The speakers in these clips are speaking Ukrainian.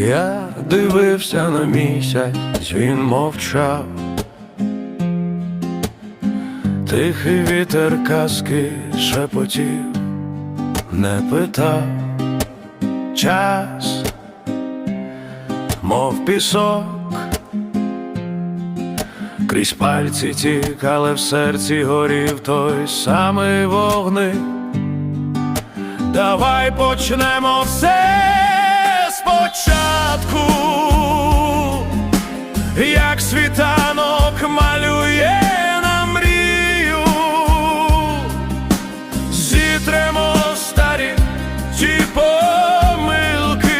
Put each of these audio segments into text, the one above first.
Я дивився на місяць, він мовчав. Тихий вітер казки шепотів, не питав час, мов пісок, крізь пальці тік, але в серці горів той самий вогник. Давай почнемо все спочатку, як світанок малює нам мрію, зітремо старі ті помилки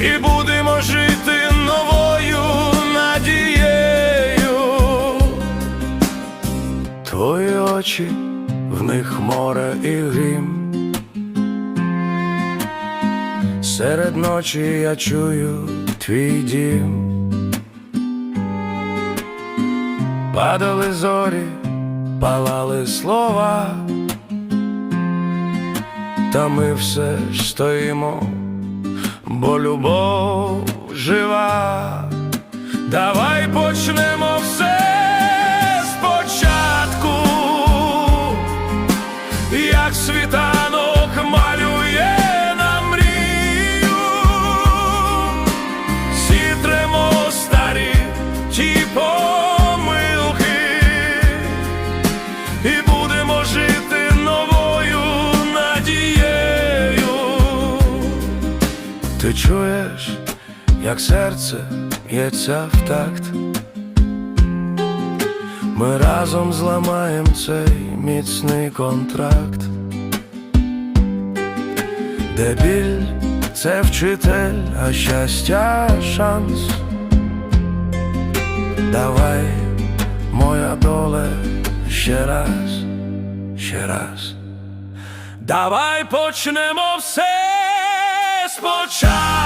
і будемо жити новою надією. Твої очі, в них море і грім. Серед ночі я чую твій дім. Падали зорі, палали слова, та ми все ж стоїмо, бо любов жива. Давай почнемо все спочатку, як світанок Ти чуєш, як серце б'ється в такт. Ми разом зламаєм цей міцний контракт, де біль це вчитель, а щастя шанс. Давай, моя доле, ще раз, ще раз. Давай почнемо все спочатку.